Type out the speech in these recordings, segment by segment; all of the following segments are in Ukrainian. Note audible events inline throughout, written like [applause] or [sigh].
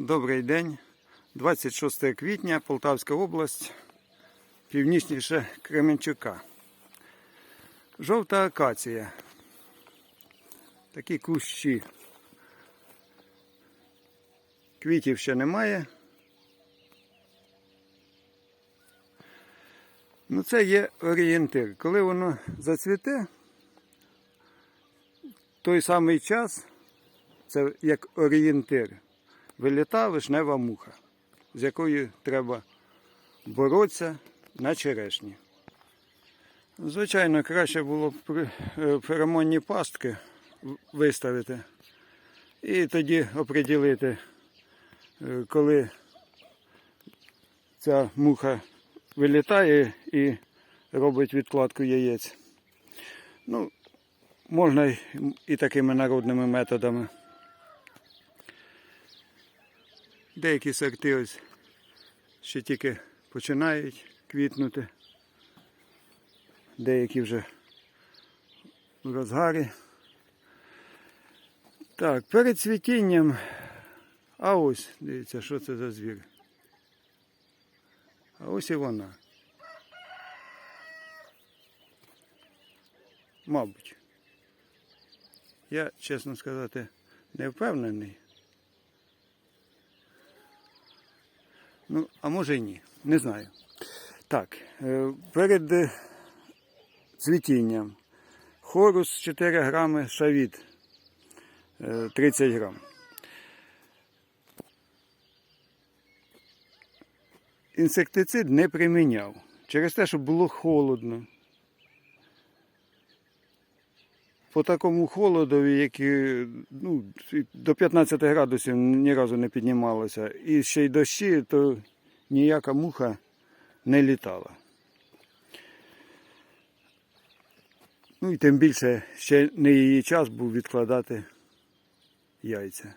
Добрий день. 26 квітня, Полтавська область, північніше Кременчука. Жовта акація. Такі кущі. Квітів ще немає. Ну, це є орієнтир. Коли воно зацвіте, той самий час, це як орієнтир, виліта вишнева муха, з якою треба боротися на черешні. Звичайно, краще було б е, феромонні пастки виставити і тоді оприділити, е, коли ця муха вилітає і робить відкладку яєць. Ну, можна і такими народними методами. Деякі сорти ось ще тільки починають квітнути, деякі вже в розгарі. Так, перед цвітінням. А ось, дивіться, що це за звір. А ось і вона. Мабуть. Я, чесно сказати, не впевнений. Ну, а може і ні. Не знаю. Так, е, перед е, цвітінням хорус 4 грами, шавіт е, 30 грам. Інсектицид не приміняв через те, що було холодно. По такому холодові, який ну, до 15 градусів ні разу не піднімалося, і ще й дощі, то ніяка муха не літала. Ну і тим більше ще не її час був відкладати яйця.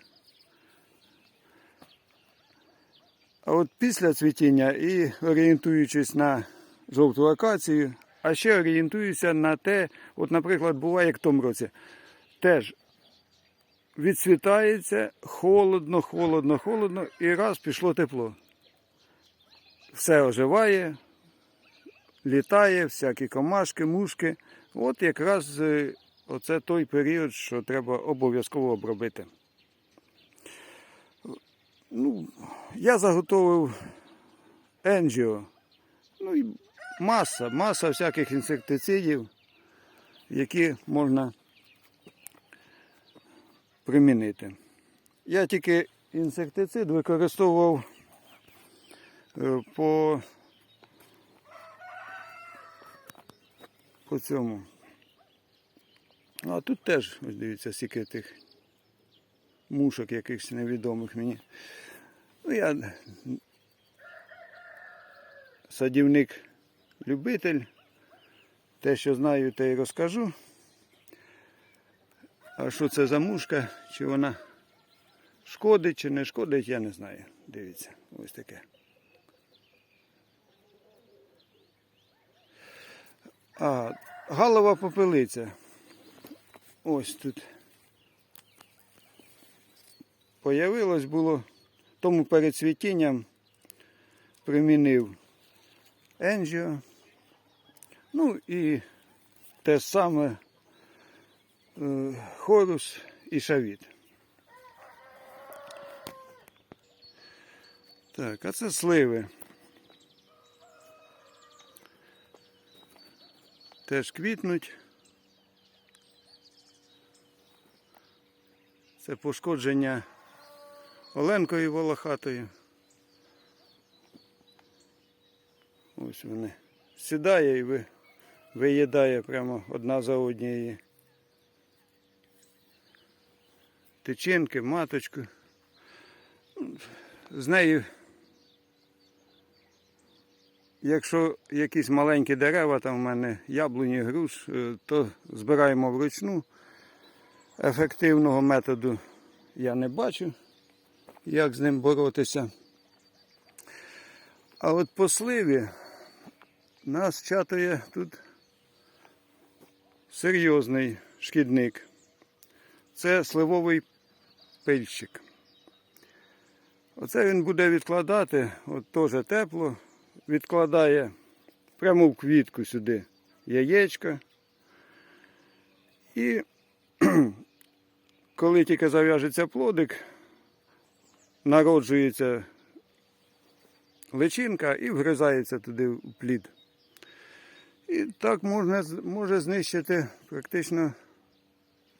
А от після цвітіння і орієнтуючись на жовту акацію, а ще орієнтуюся на те, от, наприклад, буває як в тому році, теж відцвітається холодно, холодно, холодно, і раз пішло тепло. Все оживає, літає, всякі комашки, мушки. От якраз е, оце той період, що треба обов'язково обробити. Ну, я заготовив енджіо. Ну і маса, маса всяких інсектицидів, які можна примінити. Я тільки інсектицид використовував е, по, по цьому. А тут теж, ось дивіться, скільки тих мушок якихось невідомих мені. Ну, я садівник-любитель. Те, що знаю, те й розкажу. А що це за мушка, чи вона шкодить, чи не шкодить, я не знаю. Дивіться, ось таке. А, галова попелиця. Ось тут. Появилось було, тому перед цвітінням примінив енджіо. Ну і те саме е, хорус і шавіт. Так, а це сливи. Теж квітнуть. Це пошкодження Оленкою волохатою. Ось вони. Сідає і ви, виїдає прямо одна за однією. Тичинки, маточку. З нею, якщо якісь маленькі дерева, там в мене яблуні, груш, е, то збираємо вручну. Ефективного методу я не бачу, як з ним боротися. А от по сливі нас чатує тут серйозний шкідник. Це сливовий пильщик. Оце він буде відкладати, от теж тепло, відкладає прямо в квітку сюди яєчка. І [clears throat] коли тільки зав'яжеться плодик, народжується личинка і вгризається туди в плід. І так можна, може знищити практично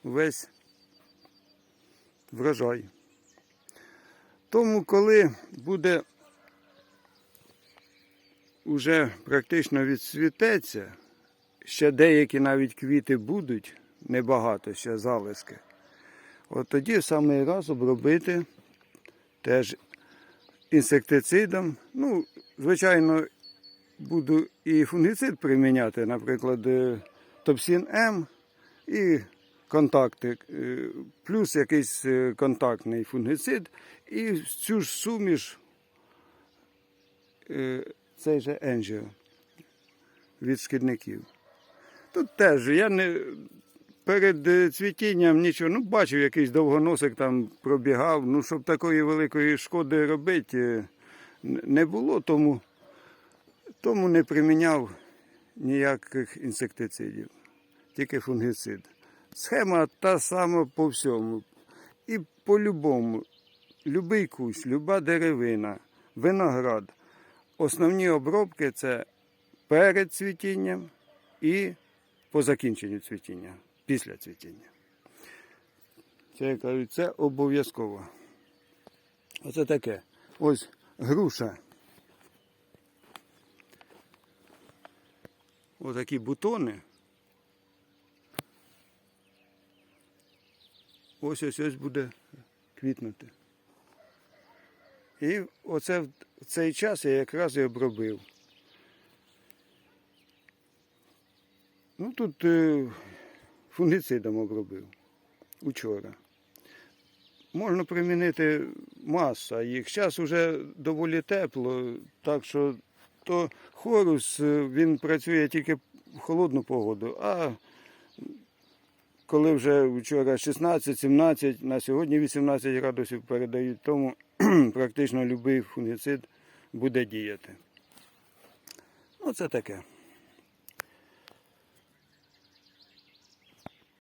весь врожай. Тому, коли буде вже практично відцвітеться, ще деякі навіть квіти будуть, небагато ще залишки, от тоді в самий раз обробити теж інсектицидом. Ну, звичайно, буду і фунгіцид приміняти, наприклад, е, Топсін М і контакти, е, плюс якийсь е, контактний фунгіцид, і в цю ж суміш цей же енджіо від шкідників. Тут теж я не перед цвітінням нічого, ну бачив, якийсь довгоносик там пробігав. Ну, щоб такої великої шкоди робити не було, тому, тому не приміняв ніяких інсектицидів, тільки фунгіцид. Схема та сама по всьому. І по-любому, любий кущ, люба деревина, виноград. Основні обробки це перед цвітінням і по закінченню цвітіння, після цвітіння. Це я кажу, це обов'язково. Оце таке. Ось груша. Отакі бутони. Ось ось ось буде квітнути. І оце в цей час я якраз і обробив. Ну тут е, фунгіцидом обробив учора. Можна примінити маса їх. Зараз вже доволі тепло, так що то хорус е, він працює тільки в холодну погоду, а коли вже вчора 16-17, на сьогодні 18 градусів передають, тому [clears throat] практично будь-який фунгіцид буде діяти. Ну, це таке.